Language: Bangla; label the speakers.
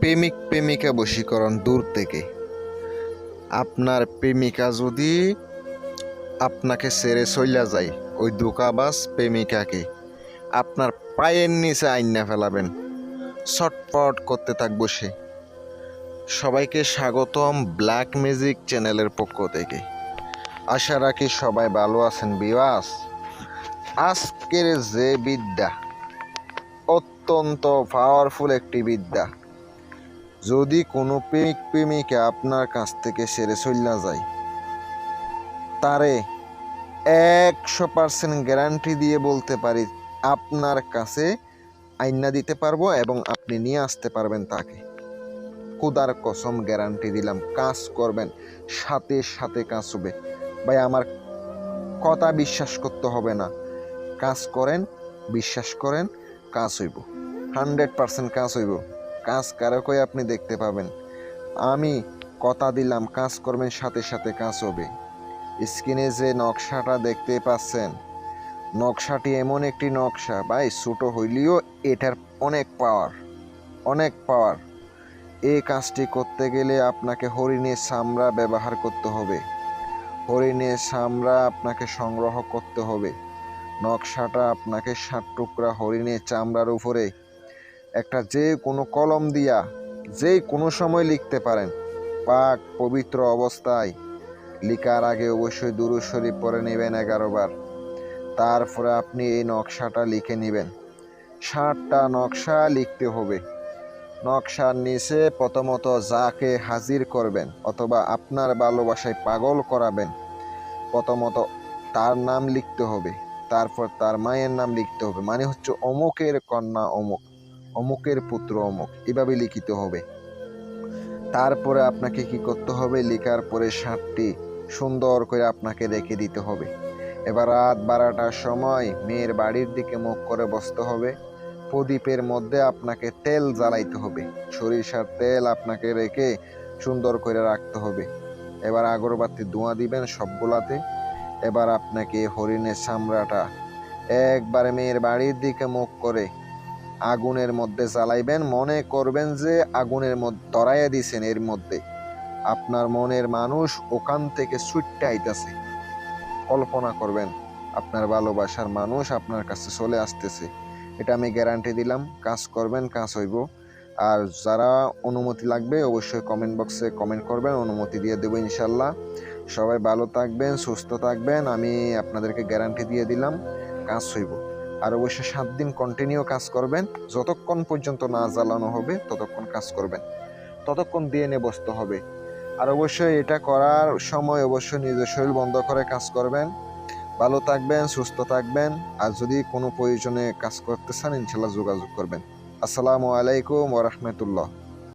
Speaker 1: প্রেমিক প্রেমিকা বশীকরণ দূর থেকে। আপনার প্রেমিকা যদি আপনাকে ছেড়ে চইলা যায়, ওই দোকাবাস প্রেমিকাকে আপনার পায়ের নিচে আইনা ফেলাবেন। ছটপট করতে থাকব সে। সবাইকে স্বাগতম ব্ল্যাক মিউজিক চ্যানেলের পক্ষ থেকে। আশা রাখি সবাই ভালো আছেন বিবাস আজকের যে বিদ্যা, অত্যন্ত পাওয়ারফুল একটি বিদ্যা। যদি কোনো প্রেমিক প্রেমিকা আপনার কাছ থেকে সেরে চল্লা যায়, তারে একশো পার্সেন্ট গ্যারান্টি দিয়ে বলতে পারি, আপনার কাছে আইনা দিতে পারব এবং আপনি নিয়ে আসতে পারবেন তাকে। খুদার কসম গ্যারান্টি দিলাম, কাজ করবেন, সাথে সাথে কাজ হবে। ভাই, আমার কথা বিশ্বাস করতে হবে না। কাজ করেন, বিশ্বাস করেন, কাজ হইব। হান্ড্রেড পার্সেন্ট কাজ হইব। কাজ কারকই আপনি দেখতে পাবেন। আমি কথা দিলাম কাজ করবেন সাথে সাথে কাজ হবে। স্ক্রিনে যে নকশাটা দেখতে পাচ্ছেন, নকশাটি এমন একটি নকশা, ভাই, ছোটো হইলেও এটার অনেক পাওয়ার অনেক পাওয়ার এই কাজটি করতে গেলে আপনাকে হরিণের চামড়া ব্যবহার করতে হবে। হরিণের চামড়া আপনাকে সংগ্রহ করতে হবে। নকশাটা আপনাকে ষাট টুকরা হরিণের চামড়ার উপরে একটা যে কোনো কলম দিয়া যে কোনো সময় লিখতে পারেন। পাক পবিত্র অবস্থায়। লিখার আগে অবশ্যই দুরু শরীফ পরে নেবেন এগারো বার। তারপরে আপনি এই নকশাটা লিখে নেবেন। ষাটটা নকশা লিখতে হবে। নকশার নিচে প্রথমত যাকে হাজির করবেন অথবা আপনার ভালোবাসায় পাগল করাবেন, প্রথমত তার নাম লিখতে হবে। তারপর তার মায়ের নাম লিখতে হবে। মানে হচ্ছে অমুকের কন্যা অমুক। অমুকের পুত্র অমুক, এভাবে লিখিত হবে। তারপরে আপনাকে কি করতে হবে? লেখার পরে ষাটটি সুন্দর করে আপনাকে রেখে দিতে হবে। এবার রাত বারোটার সময় মেয়ের বাড়ির দিকে মুখ করে বসতে হবে। প্রদীপের মধ্যে আপনাকে তেল জ্বালাইতে হবে। সরিষার তেল আপনাকে রেখে সুন্দর করে রাখতে হবে। এবার আগরবাতি ধোঁয়া দিবেন সবগুলাতে। এবার আপনাকে হরিণের চামড়াটা একবারে মেয়ের বাড়ির দিকে মুখ করে আগুনের মধ্যে জ্বালাইবেন মনে করবেন যে আগুনের মধ্যে ধরাইয়া দিছেন এর মধ্যে। আপনার মনের মানুষ ওখান থেকে ছুটতে আইতাছে। কল্পনা করবেন, আপনার ভালোবাসার মানুষ আপনার কাছে চলে আসতেছে। এটা আমি গ্যারান্টি দিলাম, কাজ করবেন, কাজ হইব। আর যারা অনুমতি লাগবে, অবশ্যই কমেন্ট বক্সে কমেন্ট করবেন, অনুমতি দিয়ে দেবো ইনশাল্লাহ। সবাই ভালো থাকবেন, সুস্থ থাকবেন, আমি আপনাদেরকে গ্যারান্টি দিয়ে দিলাম, কাজ হইব। আর অবশ্যই সাত দিন কন্টিনিউ কাজ করবেন। যতক্ষণ পর্যন্ত না জ্বালানো হবে, ততক্ষণ কাজ করবেন। ততক্ষণ দিয়ে নিয়ে বসতে হবে। আর অবশ্যই এটা করার সময় অবশ্যই নিজের শরীর বন্ধ করে কাজ করবেন। ভালো থাকবেন, সুস্থ থাকবেন। আর যদি কোনো প্রয়োজনে কাজ করতে চান, ইনশাল্লাহ যোগাযোগ করবেন। আসসালামু আলাইকুম ওরহমতুল্লাহ